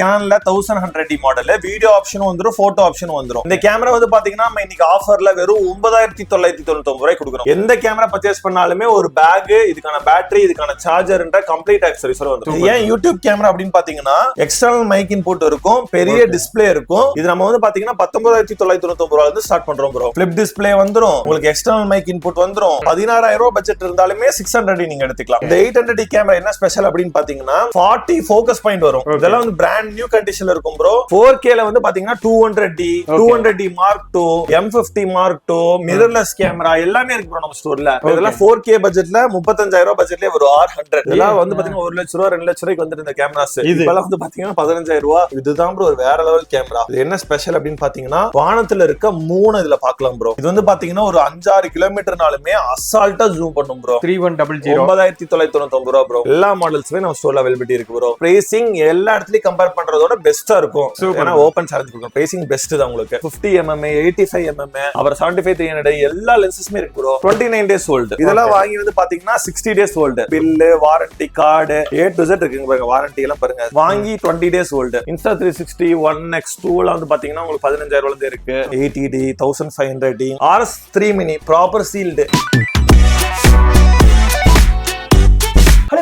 கேன்ல thousand hundred D model video ஆப்ஷனும் வந்துரும் photo ஆப்ஷனும் வந்துரும். இந்த கேமரா வந்து பாத்தீங்கன்னா நம்ம இன்னைக்கு ஆஃபர்ல வெறும் ஒன்பதாயிரத்தி தொள்ளாயிரத்தி தொண்ணூத்தி ரூபாய் கொடுக்குறோம் எந்த கேமரா பர்ச்சேஸ் பண்ணாலுமே ஒரு பேக் இதுக்கான பேட்டரி இதுக்கான சார்ஜர்ன்ற கம்ப்ளீட் ஆக்சரிஸோட வந்துரும். இது ஏன் யூடியூப் கேமரா அப்படின்னு பாத்தீங்கன்னா எக்ஸ்டர்னல் மைக் இன்புட் இருக்கும் பெரிய டிஸ்ப்ளே இருக்கும். இது நம்ம வந்து பாத்தீங்கன்னா பத்தொன்பதாயிரத்தி தொள்ளாயிரத்தி தொண்ணூத்தி ஒன்பது இருந்து ஸ்டார்ட் பண்றோம் ப்ரோ பிளிப் டிஸ்ப்ளே வந்துரும் உங்களுக்கு எக்ஸ்டர்னல் மைக் இன்புட் வந்துரும். பதினாறாயிரம் ரூபாய் பட்ஜெட் இருந்தாலுமே சிக்ஸ் ஹண்ட்ரட் நீங்க எடுத்துக்கலாம். இந்த எயிட் ஹண்ட்ரட் கேமரா என்ன ஸ்பெஷல் அப்படின்னு பாத்தீங்கன்னா ஃபார்ட்டி ஃபோக்கஸ் பாயிண்ட் வரும். இதெல்லாம் வந்து பிராண்ட் நியூ கண்டிஷன்ல இருக்கும் ப்ரோ ஃபோர் கேல வந்து பாத்தீங்கன்னா two hundred D two hundred D mark two M fifty mark two mirrorless camera எல்லாமே இருக்கு ப்ரோ நம்ம ஸ்டோர்ல இதெல்லாம் ஃபோர் கே பட்ஜெட்ல முப்பத்தஞ்சாயிரம் ரூபாய் பட்ஜெட்லயே ஒரு ஆர் ஹண்ட்ரட் இதெல்லாம் வந்து பாத்தீங்கன்னா ஒரு லட்ச ரூபா ரெண்டு லட்ச ரூபாய்க்கு வந்துட்டு இந்த கேமராஸ் இது. இப்பெல்லாம் வந்து பாத்தீங்கன்னா பதினஞ்சாயிரம் ரூபாய் இதுதான் ப்ரோ ஒரு வேற லெவல் கேமரா இது என்ன ஸ்பெஷல் அப்படின்னு பாத்தீங்கன்னா வானத்துல இருக்க மூணு இதுல பாக்கலாம் ப்ரோ இது வந்து பாத்தீங்கன்னா ஒரு அஞ்சாறு கிலோமீட்டர்னாலுமே அசால்ட்டா ஜூம் பண்ணும் bro three one double zero ஒன்பதாயிரத்தி தொள்ளாயிரத்தி தொண்ணூத்தி ஒன்பது ரூபா ப்ரோ எல்லா மாடல்ஸுமே நம்ம ஸ்டோர்ல அவைலபிலிட்டி இருக்கு ப்ரோ பிரைசிங் எல்லா இடத்துலயும் கம்பேர் பண்றதோட பெஸ்டா இருக்கும். ஏன்னா ஓப்பன் சேலஞ்ச் இருக்கும் பிரைசிங் பெஸ்ட் தான் உங்களுக்கு. Fifty MM eighty five MM அப்புறம் செவன்டி ஃபைவ் த்ரீ ஹண்ட்ரட் எல்லா லென்சஸுமே இருக்கு bro twenty nine days old இதெல்லாம் வாங்கி வந்து பாத்தீங்கன்னா sixty days old bill warranty card A to Z இருக்குங்க பாருங்க வாரண்டி எல்லாம் பாருங்க. வாங்கி twenty days old Insta three sixty one X டூலாம் வந்து பாத்தீங்கன்னா உங்களுக்கு பதினஞ்சாயிரம் இருக்கு. Eighty D thousand five hundred D RS three mini proper sealed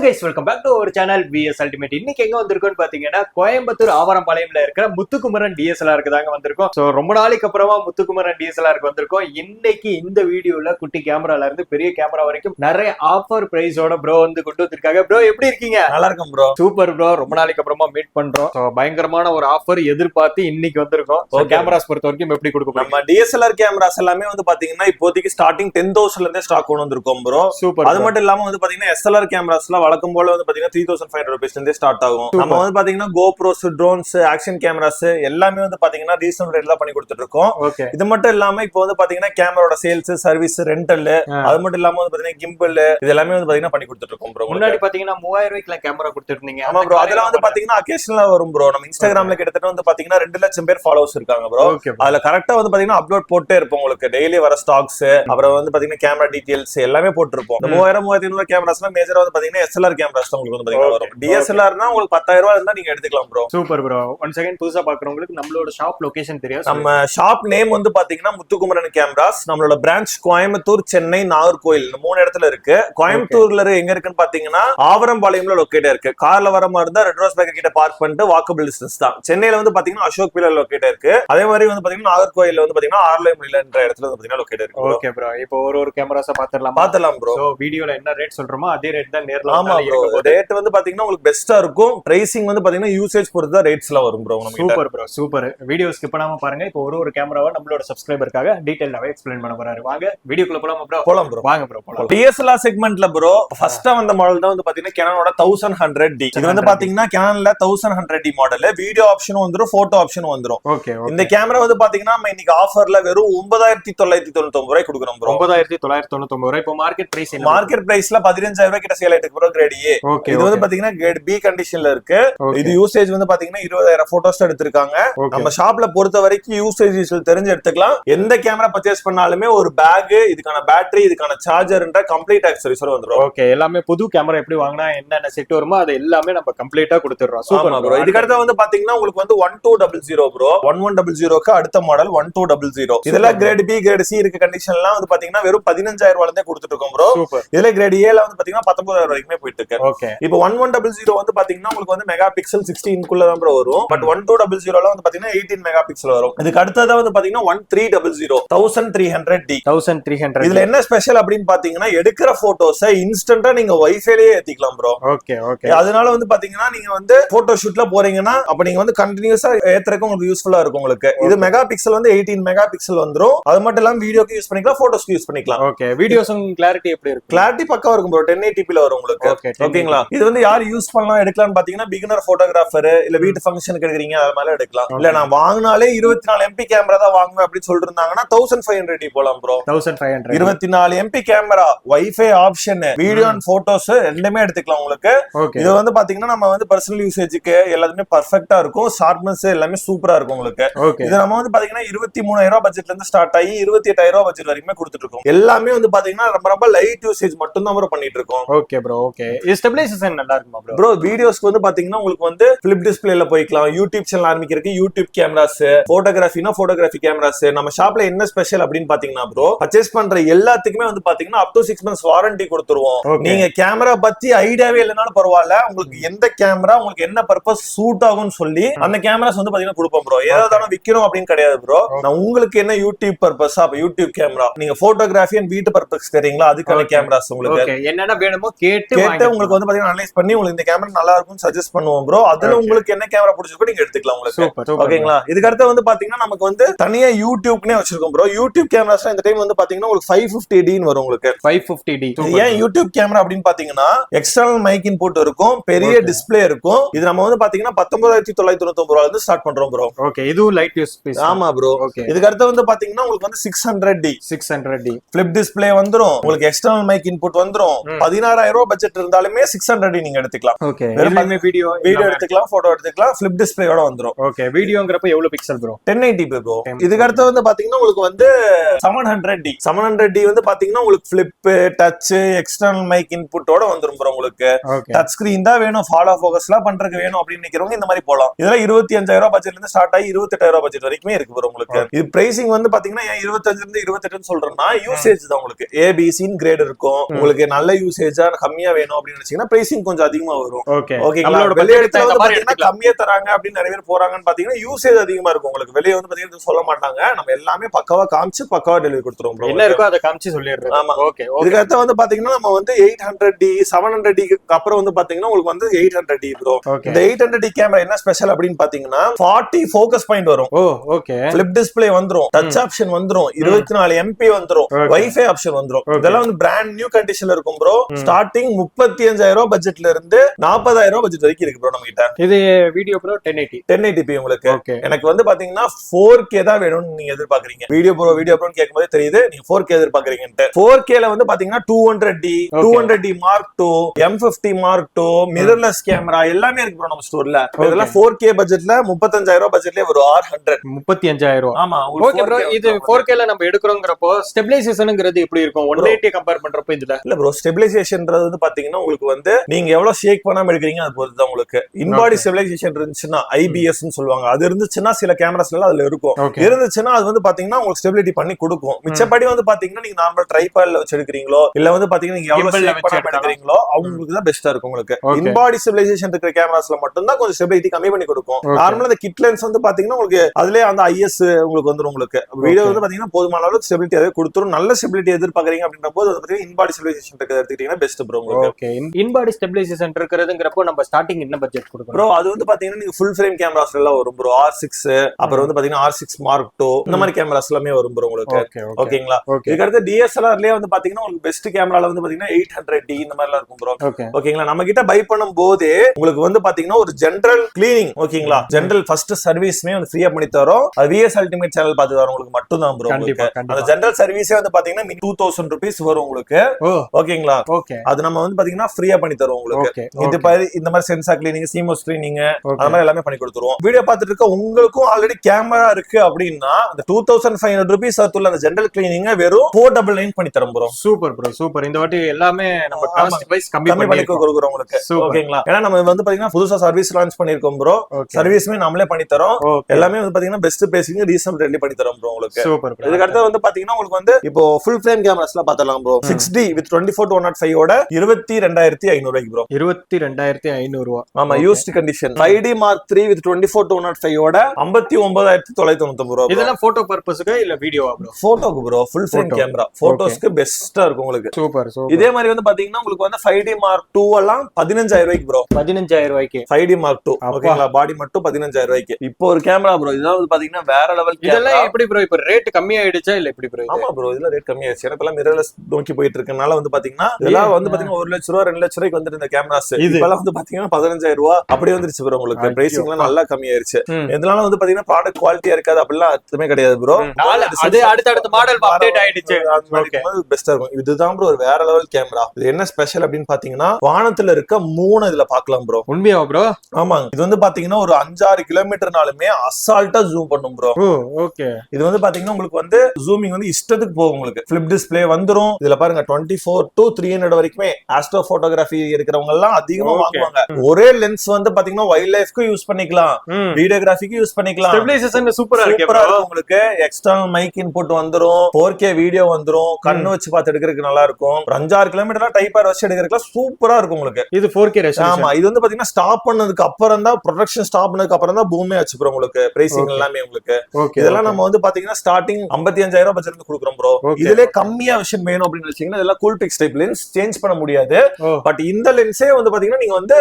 guys welcome back to ஒரு சேனல் பிஎஸ் அல்டிமேட் இன்னைக்கு எங்க வந்திருக்கோம்னு பாத்தீங்கன்னா கோயம்புத்தூர் ஆவரம்பாளையம்ல இருக்கிற முத்துக்குமரன் டிஎஸ்எல்ஆருக்கு தாங்க வந்திருக்கோம். சோ ரொம்ப நாளைக்கு அப்புறமா முத்துக்குமரன் டிஎஸ்எல்ஆருக்கு வந்திருக்கோம். இன்னைக்கு இந்த வீடியோல குட்டி கேமரால இருந்து பெரிய கேமரா வரைக்கும் நிறைய ஆஃபர் பிரைஸோட ப்ரோ வந்து கொண்டு வந்திருக்காங்க. ப்ரோ எப்படி இருக்கீங்க? நல்லா இருக்கும் ப்ரோ சூப்பர் ப்ரோ ரொம்ப நாளைக்கு அப்புறமா மீட் பண்றோம். பயங்கரமான ஒரு ஆஃபர் எதிர்பார்த்து இன்னைக்கு வந்திருக்கோம். கேமராஸ் பொறுத்த வரைக்கும் எப்படி கொடுக்க போறீங்க? நம்ம டிஎஸ்எல்ஆர் கேமராஸ் எல்லாமே வந்து பாத்தீங்கன்னா இப்போதைக்கு ஸ்டார்டிங் டென் தௌசண்ட்ல இருந்தே ஸ்டாக் கொண்டு வந்திருக்கோம் ப்ரோ சூப்பர் அது மட்டும் இல்லாம வந்து பாத்தீங்கன்னா எஸ்எல்ஆர் கேமராஸ்லாம் வழக்கம் போல வந்து பாத்தீங்கன்னா த்ரீ தௌசண்ட் ஃபைவ் ஹண்ட்ரட் ருபீஸ்ல இருந்தே ஸ்டார்ட் ஆகும். நம்ம வந்து பாத்தீங்கன்னா கோப்ரோஸ் ட்ரோன்ஸ் ஆக்ஷன் கேமராஸ் எல்லாமே வந்து பாத்தீங்கன்னா ரீசனபிள் ரேட்ல பண்ணி கொடுத்துட்டு இருக்கோம் இது மட்டும் இல்லாம இப்போ வந்து பாத்தீங்கன்னா கேமராவோட சேல்ஸ் சர்வீஸ் ரெண்டல். அது மட்டும் இல்லாம வந்து பாத்தீங்கன்னா கிம்பிள் இது எல்லாமே வந்து பாத்தீங்கன்னா பண்ணி கொடுத்துட்டு இருக்கோம் ப்ரோ முன்னாடி பாத்தீங்கன்னா மூவாயிரம் ரூபாய்க்குலாம் கேமரா கொடுத்துருந்தீங்க ஆமா ப்ரோ அதெல்லாம் வந்து பாத்தீங்கன்னா அக்கேஷனலா வரும் ப்ரோ நம்ம இன்ஸ்டாகிராம்ல கிட்டத்தட்ட வந்து பாத்தீங்கன்னா ரெண்டு லட்சம் பேர் ஃபாலோவர்ஸ் இருக்காங்க ப்ரோ அதுல கரெக்டா வந்து பாத்தீங்கன்னா அப்லோட் போட்டே இருப்போம் உங்களுக்கு டெய்லி வர ஸ்டாக்ஸ் அப்புறம் வந்து பாத்தீங்கன்னா கேமரா டீடைல்ஸ் எல்லாமே போட்டிருப்போம். மூவாயிரம் மூவாயிரத்தி ஐநூறு கேமராஸ்லாம் மேஜரா வந்து பாத்தீங்கன்னா எஸ்எல்ஆர் கேமராஸ் தான் உங்களுக்கு வந்து பாத்தீங்கன்னா வரும். டிஎஸ்எல்ஆர்னா உங்களுக்கு பத்தாயிரம் ரூபாய் இருந்தா நீங்க எடுத்துக்கலாம் bro super bro one second புதுசா பாக்குறவங்களுக்கு நம்மளோட ஷாப் லொகேஷன் தெரியும். நம்ம ஷாப் நேம் வந்து பாத்தீங்கன்னா முத்துக்குமரன் கேமராஸ் நம்மளோட பிரான்ச் கோயம்புத்தூர் சென்னை நாகர்கோயில் மூணு இடத்துல இருக்கு. கோயம்புத்தூர்ல எங்க இருக்குன்னு பாத்தீங்கன்னா ஆவரம்பாளையம்ல லொக்கேட் இருக்கு. கார்ல வர மாதிரி இருந்தா ரெட் ரோஸ் பேக்கர் கிட்ட பார்க் பண்ணிட்டு வாக்கபிள் டிஸ்டன்ஸ் தான். சென்னையில வந்து பாத்தீங்கன்னா அசோக் பில்லர் லொக்கேட் இருக்கு. அதே மாதிரி வந்து பாத்தீங்கன்னா நாகர்கோயில்ல வந்து பாத்தீங்கன்னா ஆர்லேம் என்ற இடத்துல வந்து பாத்தீங்கன்னா லொக்கேட் இருக்கு. ஓகே ப்ரோ இப்போ ஒரு ஒரு கேமராஸா பாத்துடலாம் பாத்துலாம் ப்ரோ வீடியோல என்ன ரேட் சொல்றோமோ அதே ரேட் தான் நேர்ல ஆமா ரேட் வந்து பாத்தீங்கன்னா உங்களுக்கு பெஸ்டா இருக்கும். பிரைசிங் வந்து பாத்தீங்கன்னா யூசேஜ் பொறுத்து தான் ரேட்ஸ் எல்லாம் வரும் bro. Super bro super video skip பண்ணாம பாருங்க. இப்போ ஒரு ஒரு கேமராவை நம்மளோட சப்ஸ்கிரைபருக்காக டீடைலாவே எக்ஸ்பிளைன் பண்ண போறாரு. வாங்க வீடியோக்குள்ள போலாமா ப்ரோ போலாம் ப்ரோ வாங்க ப்ரோ போலாம். டிஎஸ்எல்ஆர் செக்மெண்ட்ல ப்ரோ ஃபர்ஸ்டா வந்த மாடல் தான் வந்து பாத்தீங்கன்னா கேனனோட தௌசண்ட் ஹண்ட்ரட் டி இது வந்து 1100D. பாத்தீங்கன்னா கேனன்ல thousand hundred D model video ஆப்ஷனும் வந்துரும் போட்டோ ஆப்ஷனும் வந்துரும். ஓகே இந்த கேமரா வந்து பாத்தீங்கன்னா நம்ம இன்னைக்கு ஆஃபர்ல வெறும் ஒன்பதாயிரத்தி தொள்ளாயிரத்தி தொண்ணூத்தி ரூபாய் கொடுக்குறோம் ப்ரோ ஒன்பதாயிரத்தி தொள்ளாயிரத்தி தொண்ணூத்தி ரூபாய். இப்போ மார்க்கெட் பிரைஸ் மார்க்கெட் பிரைஸ்ல பதினஞ்சாயிரம் ரூபாய் கிட்ட சேல் ஆயிட்டு ப்ரோ கிரேட் ஏ இது வந்து பாத்தீங்கன்னா கிரேட் பி கண்டிஷன்ல இருக்கு. இது யூசேஜ் வந்து பாத்தீங்கன்னா இருபதாயிரம் போட்டோஸ் எடுத்திருக்காங்க. நம்ம ஷாப்ல பொறுத்த வரைக்கும் யூசேஜ் தெரிஞ்சு எடுத்துக்கலாம். எந்த கேமரா பர்ச்சேஸ் பண்ணாலுமே ஒரு பேக் இதுக்கான பேட்டரி இதுக்கான சார்ஜர்ன்ற கம்ப்ளீட் ஆக்சரிஸோட வந்துரும். ஓகே எல்லாமே புது கேமரா எப்படி வாங்கினா என்னென்ன செட் வருமோ அது எல்லாமே நம்ம கம்ப்ளீட்டா கொடுத்துடுறோம். ஆமா சூப்பர் ப்ரோ இதுக்கு அடுத்து வந்து பாத்தீங்கன்னா உங்களுக்கு வந்து one two double zero bro one one double zero அடுத்த model one two double zero இதெல்லாம் கிரேட் பி கிரேட் சி இருக்க கண்டிஷன்லாம் வந்து பாத்தீங்கன்னா வெறும் பதினஞ்சாயிரம் ரூபாய் கொடுத்துட்டு இருக்கோம் ப்ரோ இதுல கிரேட் ஏல வந்து பாத்தீங்கன்னா பத்தொன்பதாயிரம் வரைக்குமே போயிட்டு இருக்கு ஓகே இப்போ ஒன் ஒன் டபுள் ஜீரோ வந்து பாத்தீங்கன்னா உங்களுக்கு வந்து மெகா பிக்சல் சிக்ஸ்டீன்குள்ள தான் ப்ரோ வரும் பட் ஒன் டூ டபுள் ஜீரோல வந்து பாத்தீங்கன்னா எயிட்டீன் மெகா பிக்சல் வரும். இதுக்கு அடுத்ததா வந்து பாத்தீங்கன்னா one three double zero thousand three hundred D thousand three hundred இதுல என்ன ஸ்பெஷல் அப்படின்னு பாத்தீங்கன்னா எடுக்கிற போட்டோஸை இன்ஸ்டன்டா நீங்க வைஃபைலயே ஏத்திக்கலாம் ப்ரோ ஓகே ஓகே அதனால வந்து பாத்தீங்கன்னா நீங்க வந்து போட்டோ ஷூட்ல போறீங்கன்னா அப்ப நீங்க வந்து கண்டினியூஸா ஏத்துறதுக்கு உங்களுக்கு யூஸ்ஃபுல்லா இருக்கும் உங்களுக்கு. இது மெகா பிக்சல் வந்து எயிட்டீன் மெகா பிக்சல் வந்துரும். அது மட்டும் இல்லாம வீடியோக்கு யூஸ் பண்ணிக்கலாம் போட்டோஸ்க்கு யூஸ் பண்ணிக்கலாம். ஓகே வீடியோஸ் கிளாரிட்டி எப்படி இருக்கு கிளாரிட்டி பக்கா இருக்கும் ப்ரோ டென் எயிட்டிபில வரும் உங்களுக்கு. ஓகேங்களா இது வந்து யார் யூஸ் பண்ணலாம் எடுக்கலாம்னு பாத்தீங்கன்னா பிகினர் போட்டோகிராஃபர் இல்ல வீட்டு ஃபங்க்ஷனுக்கு எடுக்கிறீங்க அது மேல எடுக்கலாம். இல்ல நான் வாங்கினாலே இருபத்தி நாலு எம்பி கேமரா தான் வாங்குவேன் அப்படின்னு சொல்லிட்டு இருந்தாங்கன்னா தௌசண்ட் ஃபைவ் ஹண்ட்ரட் போலாம் ப்ரோ தௌசண்ட் ஃபைவ் ஹண்ட்ரட் இருபத்தி நாலு MB camera wifi option video and photos ரெண்டுமே எடுத்துக்கலாம் உங்களுக்கு. இது வந்து பாத்தீங்கன்னா நம்ம வந்து பர்சனல் யூசேஜுக்கு எல்லாத்துமே பர்ஃபெக்டா இருக்கும். ஷார்ப்னஸ் எல்லாமே சூப்பரா இருக்கும் உங்களுக்கு. இது நம்ம வந்து பாத்தீங்கன்னா இருபத்தி மூணாயிரம் ரூபாய் பட்ஜெட்ல இருந்து ஸ்டார்ட் ஆகி இருபத்தி எட்டாயிரம் ரூபாய் பட்ஜெட் வரைக்குமே கொடுத்துட்டு இருக்கோம். எல்லாமே வந்து பாத்தீங்கன்னா ரொம்ப ரொம்ப லைட் யூசேஜ் மட்டும் தான் பண்ணிட்டு இருக்கோம். Okay bro okay okay. இது ஸ்டெபிலைசேஷன் நல்லா இருக்குமா ப்ரோ ப்ரோ வீடியோஸ்க்கு வந்து பாத்தீங்கன்னா உங்களுக்கு வந்து பிளிப் டிஸ்பிளேல போய்க்கலாம். யூடியூப் சேனல் ஆரம்பிக்கிறதுக்கு யூடியூப் கேமராஸ் போட்டோகிராஃபினா போட்டோகிராஃபி கேமராஸ் நம்ம ஷாப்ல என்ன ஸ்பெஷல் அப்படின்னு பாத்தீங்கன்னா ப்ரோ பர்ச்சேஸ் பண்ற எல்லாத்துக்குமே வந்து பாத்தீங்கன்னா up to six months warranty கொடுத்துருவோம். நீங்க கேமரா பத்தி ஐடியாவே இல்லைனாலும் பரவாயில்ல. உங்களுக்கு எந்த கேமரா உங்களுக்கு என்ன பர்பஸ் சூட் ஆகும்னு சொல்லி அந்த கேமராஸ் வந்து பாத்தீங்கன்னா கொடுப்போம் ப்ரோ ஏதாவது விக்கிறோம் அப்படின்னு கிடையாது ப்ரோ நான் உங்களுக்கு என்ன யூடியூப் பர்பஸ் அப்ப யூடியூப் கேமரா நீங்க போட்டோகிராஃபி அண்ட் வீட்டு பர்பஸ் தெரியுங்களா? அதுக்கான. கேமராஸ் உங்களுக்கு. என்னென்ன வேணுமோ கேட்டு வாங்கிக்கலாம். உங்களுக்கு வந்து பாத்தீங்கன்னா அனலைஸ் பண்ணி உங்களுக்கு இந்த கேமரா நல்லா இருக்கும் சஜஸ்ட் பண்ணுவோம் ப்ரோ அதுல. உங்களுக்கு என்ன கேமரா பிடிச்சிருக்கோ நீங்க எடுத்துக்கலாம் உங்களுக்கு. ஓகேங்களா இதுக்கு அடுத்து வந்து பாத்தீங்கன்னா நமக்கு வந்து தனியா யூடியூப்னே வச்சிருக்கோம் ப்ரோ யூடியூப் கேமராஸ் இந்த டைம் வந்து பாத்தீங்கன்னா உங்களுக்கு ஃபைவ் ஃபிஃப்டி டின்னு வரும் உங்களுக்கு. ஃபைவ் ஃபிஃப்டி டி இது ஏன் யூடியூப் கேமரா அப்படின்னு பாத்தீங்கன்னா எக்ஸ்டர்னல் மைக் இன்புட் இருக்கும் பெரிய. டிஸ்ப்ளே இருக்கும். இது நம்ம வந்து பாத்தீங்கன்னா பத்தொன்பதாயிரத்தி தொள்ளாயிரத்தி தொண்ணூத்தி ரூபாயில இருந்து ஸ்டார்ட் பண்றோம் ப்ரோ ஓகே இதுவும் லைட் யூஸ் ஆமா ப்ரோ ஓகே இதுக்கு அடுத்து வந்து பாத்தீங்கன்னா உங்களுக்கு வந்து six hundred D six hundred D flip display வந்துரும். உங்களுக்கு எக்ஸ்டர்னல் மைக் இன்புட் வந்துரும். பதினாறாயிரம் ரூபாய் பட்ஜெட் இருந்தாலுமே சிக்ஸ் ஹண்ட்ரட் நீங்க எடுத்துக்கலாம். ஓகே எல்லாமே வீடியோ வீடியோ எடுத்துக்கலாம் போட்டோ எடுத்துக்கலாம் ஃபிளிப் டிஸ்பிளேயோட வந்துரும். ஓகே வீடியோங்கிறப்ப எவ்வளவு pixel bro ten eighty bro. இதுக்கு அடுத்து வந்து பாத்தீங்கன்னா உங்களுக்கு வந்து seven hundred D seven hundred D வந்து பாத்தீங்கன்னா உங்களுக்கு பிளிப் டச் எக்ஸ்டர்னல் மைக் இன்புட்டோட வந்துரும் ப்ரோ உங்களுக்கு. டச் ஸ்கிரீன் தான் வேணும் ஃபாலோ ஃபோக்கஸ்லாம் பண்றதுக்கு வேணும் அப்படின்னு நினைக்கிறவங்க இந்த மாதிரி போலாம். இதெல்லாம் இருபத்தி அஞ்சாயிரம் ரூபாய் பட்ஜெட்ல இருந்து ஸ்டார்ட் ஆகி இருபத்தெட்டாயிரம் ரூபாய் பட்ஜெட் வரைக்குமே இருக்கு ப்ரோ உங்களுக்கு. இது பிரைசிங் வந்து பாத்தீங்கன்னா ஏன் இருபத்தஞ்சுல இருந்து இருபத்தெட்டுன்னு சொல்றேன்னா யூசேஜ் தான் உங்களுக்கு. ஏபிசின்னு கிரேட் இருக்கும். உங்களுக்கு நல்ல யூசேஜா கம்மியா வேணும் அப்படின்னு நினைச்சீங்கன்னா பிரைசிங் கொஞ்சம் அதிகமா வரும். ஓகே ஓகேங்களா நம்மளோட வெளிய பட்ஜெட் இடத்துல தகுந்த வந்து மாதிரி பாத்தீங்கன்னா எடுத்துக்கலாம். கம்மியா தராங்க அப்படின்னு நிறைய பேர் போறாங்கன்னு பாத்தீங்கன்னா யூசேஜ் அதிகமா இருக்கும் உங்களுக்கு. வெளியே வந்து பாத்தீங்கன்னா சொல்ல மாட்டாங்க. நம்ம எல்லாமே பக்காவா காமிச்சு பக்காவா டெலிவரி கொடுத்துருவோம் bro. என்ன இருக்கோ அதை காமிச்சு சொல்லிடுறேன் ஆமா. ஓகே ஓகே இதுக்கு அடுத்து வந்து பாத்தீங்கன்னா நம்ம வந்து eight hundred D seven hundred D அப்புறம் வந்து பாத்தீங்கன்னா உங்களுக்கு வந்து எயிட் ஹண்ட்ரட் டி ப்ரோ இந்த எயிட் ஹண்ட்ரட் டி கேமரா என்ன ஸ்பெஷல் அப்படின்னு பாத்தீங்கன்னா ஃபார்ட்டி ஃபோக்கஸ் பாயிண்ட் வரும். ஓகே பிளிப் டிஸ்ப்ளே வந்துரும். டச் ஆப்ஷன் வந்துரும். இருபத்தி நாலு எம்பி வந்துரும். வைஃபை ஆப்ஷன் வந்துரும். இதெல்லாம் வந்து பிராண்ட் நியூ கண்டிஷன்ல இருக்கும் ப்ரோ ஸ்டார்டிங் முப்பத்தி அஞ்சாயிரம் ரூபாய் பட்ஜெட்ல இருந்து நாற்பதாயிரம் ரூபாய் பட்ஜெட் வரைக்கும் இருக்கு ப்ரோ நம்ம கிட்ட இது video bro ten eighty ten eighty உங்களுக்கு. ஓகே எனக்கு வந்து பாத்தீங்கன்னா ஃபோர் கே தான் வேணும்னு நீங்க எதிர்பார்க்கறீங்க. வீடியோ ப்ரோ வீடியோ ப்ரோன்னு கேட்கும்போது தெரியுது. நீங்க ஃபோர் கே எதிர்பார்க்கறீங்கன்ட்டு. ஃபோர் கேல வந்து பாத்தீங்கன்னா two hundred D two hundred D mark two M fifty mark two mirrorless camera எல்லாமே இருக்கு ப்ரோ நம்ம ஸ்டோர்ல இதெல்லாம் ஃபோர் கே பட்ஜெட்ல முப்பத்தஞ்சாயிரம் ரூபாய் பட்ஜெட்லயே வரும் ஆர் ஹண்ட்ரட் முப்பத்தி அஞ்சாயிரம் ரூபா. ஆமா ஓகே ப்ரோ இது ஃபோர் கேல நம்ம எடுக்கிறோங்கிறப்போ ஸ்டெபிலைசேஷனுங்கிறது எப்படி இருக்கும்? ஒன் எயிட்டி கம்பேர் பண்றப்போ இதுல. இல்ல ப்ரோ ஸ்டெபிலைசேஷன்ன்றது வந்து பாத்தீங்கன்னா உங்களுக்கு வந்து நீங்க எவ்வளவு ஷேக் பண்ணாம எடுக்கிறீங்க அது பொறுத்து தான் உங்களுக்கு. இன்பாடி ஸ்டெபிலைசேஷன் இருந்துச்சுன்னா ஐபிஎஸ் சொல்லுவாங்க. அது இருந்துச்சுன்னா சில கேமராஸ்ல எல்லாம் அதுல இருக்கும். இருந்துச்சுன்னா அது வந்து பாத்தீங்கன்னா உங்களுக்கு ஸ்டெபிலிட்டி பண்ணி கொடுக்கும். மிச்சப்படி வந்து பாத்தீங்கன்னா நீங்க நார்மல் ட்ரைபாட்ல வச்சு எடுக்கிறீங்களோ இல்ல வந்து பாத்தீங்கன்னா நீங்க எவ்வளவு ஷேக் பண்ணாம. எடுக்கிறீங்களோ அவங்களுக்கு தான் பெஸ்டா இருக்கும் உங்களுக்கு. இன்பாடி ஸ்டெபிலைசேஷன் இருக்கிற கேமராஸ்ல மட்டும் தான் கொஞ்சம் ஸ்டெபிலிட்டி கம்மி பண்ணி கொடுக்கும். நார்மலா இந்த கிட் லென்ஸ் வந்து பாத்தீங்கன்னா உங்களுக்கு அதுலயே அந்த ஐஎஸ் உங்களுக்கு வந்துரும் உங்களுக்கு. வீடியோ. வந்து பாத்தீங்கன்னா போதுமான அளவுக்கு ஸ்டெபிலிட்டி அதே கொடுத்துரும். நல்ல ஸ்டெபிலிட்டி எதிர்பார்க்கறீங்க அப்படின்ற போது பாத்தீங்கன்னா இன்பாடி ஸ்டெபிலைசேஷன் இருக்கிறத எடுத்துக்கிட்டீங்கன்னா பெஸ்ட் ப்ரோ உங்களுக்கு. ஓகே இன்பாடி ஸ்டெபிலைசேஷன் இருக்கிறதுங்கிறப்போ நம்ம ஸ்டார்டிங் என்ன பட்ஜெட் கொடுக்கணும்? ப்ரோ அது வந்து பாத்தீங்கன்னா நீங்க ஃபுல் ஃப்ரேம் கேமராஸ் எல்லாம் வரும் ப்ரோ ஆர் சிக்ஸ் அப்புறம் வந்து பாத்தீங்கன்னா ஆர் சிக்ஸ் மார்க் டூ இந்த மாதிரி கேமராஸ் எல்லாமே வரும் ப்ரோ உங்களுக்கு. ஓகே ஓகே ஓகேங்களா ஓகே இதுக்கு அடுத்து டிஎஸ்எல்ஆர்லயே வந்து பாத்தீங்கன்னா உங்களுக்கு பெஸ்ட் கேமரால வந்து பாத்தீங்கன்னா எயிட் ஹண்ட்ரட் டி இந்த மாதிரி எல்லாம் இருக்கும் ப்ரோ ஓகே ஓகேங்களா நம்ம கிட்ட பை பண்ணும் போதே உங்களுக்கு வந்து பாத்தீங்கன்னா ஒரு ஜென்ரல் கிளீனிங் ஓகேங்களா ஜென்ரல் ஃபர்ஸ்ட் சர்வீஸ்மே வந்து ஃப்ரீயா பண்ணி தரோம். அது விஎஸ் அல்டிமேட் சேனல் பார்த்து வரவங்களுக்கு மட்டும் தான் ப்ரோ உங்களுக்கு. அந்த ஜென்ரல் சர்வீஸே வந்து பாத்தீங்கன்னா டூ தௌசண்ட் ருபீஸ் வரும் உங்களுக்கு. ஓகேங்களா ஓகே அது நம்ம வந்து பாத்தீங்கன்னா ஃப்ரீயா பண்ணி தருவோம் உங்களுக்கு. இது மாதிரி இந்த மாதிரி sensor cleaning CMOS cleaning okay அந்த மாதிரி எல்லாமே பண்ணி கொடுத்துருவோம். வீடியோ பார்த்துட்டு இருக்க உங்களுக்கும் ஆல்ரெடி கேமரா இருக்கு அப்படின்னா அந்த two thousand five hundred rupees அதுல அந்த ஜென்ரல் கிளீனிங் வெறும் ஃபோர் டபுள் நைன் பண்ணி தரோம் ப்ரோ சூப்பர் ப்ரோ சூப்பர் இந்த வாட்டி எல்லாமே நம்ம. காஸ்ட் கம்மி பண்ணி கொடுக்குறோம் உங்களுக்கு. ஓகேங்களா ஏன்னா நம்ம வந்து பாத்தீங்கன்னா புதுசா சர்வீஸ் லான்ச் பண்ணிருக்கோம் ப்ரோ சர்வீஸ்மே நம்மளே பண்ணி தரோம். எல்லாமே வந்து பாத்தீங்கன்னா பெஸ்ட் பேசிங் ரீசன் ரேட்லி பண்ணி தரோம் ப்ரோ உங்களுக்கு. சூப்பர் ப்ரோ இதுக்கு அடுத்து வந்து பாத்தீங்கன்னா உங்களுக்கு வந்து இப்போ ஃபுல் ஃப்ரேம் கேமராஸ்லாம் பார்த்தலாம் bro six D with twenty four one nought five ஓட இருபத்தி ரெண்டாயிரத்தி ஐநூறு ரூபாய்க்கு ப்ரோ இருபத்தி ரெண்டாயிரத்தி ஐநூறு ரூபா ஆமா. Used condition five D mark three with twenty four two nought five ஓட ஐம்பத்தி ஒன்பதாயிரத்தி தொள்ளாயிரத்தி தொண்ணூத்தி ரூபா இதெல்லாம் போட்டோ பர்பஸ்க்கு இல்ல வீடியோவா bro போட்டோக்கு bro full frame Photo. Camera போட்டோஸ்க்கு பெஸ்டா இருக்கும் உங்களுக்கு. சூப்பர் சூப்பர் இதே மாதிரி வந்து பாத்தீங்கன்னா உங்களுக்கு வந்து ஃபைவ் டி மார்க் டூ எல்லாம் பதினஞ்சாயிரம் ரூபாய்க்கு ப்ரோ பதினஞ்சாயிரம் ரூபாய்க்கு. Five D mark two. ஓகேங்களா பாடி மட்டும் பதினஞ்சாயிரம் ரூபாய்க்கு. இப்போ ஒரு கேமரா ப்ரோ இதெல்லாம் வந்து பாத்தீங்கன்னா வேற லெவல் இதெல்லாம் எப்படி ப்ரோ இப்ப ரேட் கம்மியாயிடுச்சா இல்ல எப்படி ப்ரோ ஆமா ப்ரோ இதுல ரேட் கம்மியாயிருச்சு எனக்கு எல்லாம் மிரர்லெஸ் நோக்கி போயிட்டு இருக்கனால வந்து பாத்தீங்கன்னா இதெல்லாம் வந்து பாத்தீங்கன்னா ஒரு லட்ச ரூபா ரெண்டு லட்ச ரூபாய்க்கு வந்துட்டு இந்த கேமராஸ் இது. இப்பெல்லாம் வந்து பாத்தீங்கன்னா பதினஞ்சாயிரம் ரூபா அப்படியே வந்துருச்சு ப்ரோ உங்களுக்கு. பிரைசிங் எல்லாம். நல்லா கம்மியாயிருச்சு. இதனால வந்து பாத்தீங்கன்னா ப்ராடக்ட் குவாலிட்டியா இருக்காது அப்படிலாம் அர்த்தமே கிடையாது ப்ரோ அது அடுத்தடுத்த மாடல் அப்டேட் ஆயிடுச்சு. பெஸ்டா இருக்கும். இதுதான் ப்ரோ ஒரு வேற லெவல் கேமரா இது என்ன ஸ்பெஷல் அப்படின்னு பாத்தீங்கன்னா வானத்துல இருக்க மூணு இதுல பாக்கலாம் ப்ரோ உண்மையா ப்ரோ ஆமாங்க. இது வந்து பாத்தீங்கன்னா ஒரு அஞ்சாறு கிலோமீட்டர்னாலுமே அசால்ட்டா ஜூம் பண்ணும் ப்ரோ ஓகே இது வந்து பாத்தீங்கன்னா உங்களுக்கு வந்து ஜூமிங் வந்து இஷ்டத்துக்கு போகும் உங்களுக்கு. ஃபிளிப் டிஸ்ப்ளே வந்துரும். இதுல பாருங்க twenty four to three hundred வரைக்குமே ஆஸ் ஆஸ்ட்ரோ போட்டோகிராஃபி இருக்கிறவங்க எல்லாம் அதிகமா. வாங்குவாங்க. ஒரே லென்ஸ் வந்து பாத்தீங்கன்னா வைல்ட் லைஃப்க்கு யூஸ் பண்ணிக்கலாம் வீடியோகிராஃபிக்கு யூஸ் பண்ணிக்கலாம். சூப்பரா இருக்கு உங்களுக்கு. எக்ஸ்டர்னல் மைக் இன்புட் வந்துரும். ஃபோர் கே வீடியோ வந்துரும். கண்ணு வச்சு பார்த்து எடுக்கிறதுக்கு நல்லா இருக்கும். ஒரு அஞ்சாறு கிலோமீட்டர் டைப்பர் வச்சு எடுக்கிறதுக்கு சூப்பரா இருக்கும் உங்களுக்கு. இது 4K ரெசல்யூஷன் ஆமா இது வந்து பாத்தீங்கன்னா ஸ்டாப் பண்ணதுக்கு அப்புறம் தான் ப்ரொடக்ஷன் ஸ்டாப் பண்ணதுக்கு அப்புறம் தான் பூமே வச்சு ப்ரோ உங்களுக்கு. பிரைசிங். எல்லாமே உங்களுக்கு. இதெல்லாம் நம்ம வந்து பாத்தீங்கன்னா ஸ்டார்டிங் ஐம்பத்தி அஞ்சாயிரம் பட்ஜெட் கொடுக்குறோம் ப்ரோ. இதுல கம்மியா விஷன் வேணும் அப்படின்னு வச்சீங்கன்னா இதெல்லாம் Coolpix type lens change பண்ண முடியாது. பட் இந்த லென்ஸே வந்து பாத்தீங்கன்னா நீங்க வந்து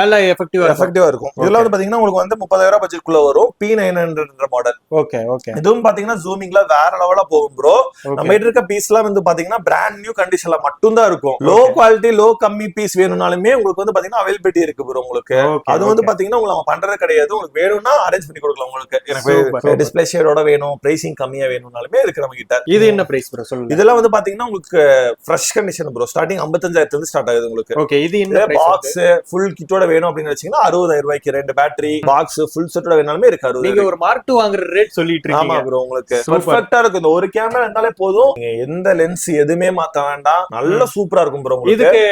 நல்ல எஃபெக்டிவா எஃபெக்டிவா இருக்கும். இதெல்லாம் வந்து பாத்தீங்கன்னா உங்களுக்கு வந்து முப்பதாயிரம் பட்ஜெட் குள்ள வரும். P nine hundred model okay okay இதுவும் பாத்தீங்கன்னா ஜூமிங்ல வேற லெவலா போகும் ப்ரோ நம்ம கிட்ட இருக்க பீஸ் எல்லாம் வந்து பாத்தீங்கன்னா பிராண்ட் நியூ கண்டிஷன்ல மட்டும் தான் இருக்கும். லோ குவாலிட்டி லோ கம்மி பீஸ் வேணும்னாலுமே உங்களுக்கு வந்து பாத்தீங்கன்னா அவைலபிலிட்டி இருக்கு ப்ரோ உங்களுக்கு. அது வந்து பாத்தீங்கன்னா உங்களுக்கு நம்ம பண்றது கிடையாது. உங்களுக்கு வேணும்னா அரேஞ்ச் பண்ணி கொடுக்கலாம் உங்களுக்கு. எனக்கு. டிஸ்பிளே ஷேடோட வேணும் பிரைசிங் கம்மியா வேணும்னாலுமே இருக்கு நம்ம கிட்ட. இது என்ன பிரைஸ் ப்ரோ சொல்லுங்க. இதெல்லாம் வந்து பாத்தீங்கன்னா உங்களுக்கு ஃப்ரெஷ் கண்டிஷன் ப்ரோ ஸ்டார்டிங் ஐம்பத்தஞ்சாயிரத்துல இருந்து ஸ்டார்ட் ஆகுது உங்களுக்கு. ஓகே இது பிரைஸ் பாக்ஸ் ஃபுல் கிட்டோட வேணும் அப்படின்னு வச்சீங்கன்னா அறுபதாயிரம் ரூபாய்க்கு ரெண்டு பேட்டரி பாக்ஸ் ஃபுல் செட்டோட வேணாலுமே இருக்கு அறுபது நீங்க ஒரு மார்க் டூ வாங்குற ரேட் சொல்லிட்டு ஆமா இருக்கீங்க ப்ரோ உங்களுக்கு. பெர்ஃபெக்ட்டா இருக்கும் இந்த ஒரு கேமரா இருந்தாலே போதும். எந்த லென்ஸ் எதுவுமே மாத்த வேண்டாம். நல்ல சூப்பரா இருக்கும் ப்ரோ உங்களுக்கு. இதுக்கு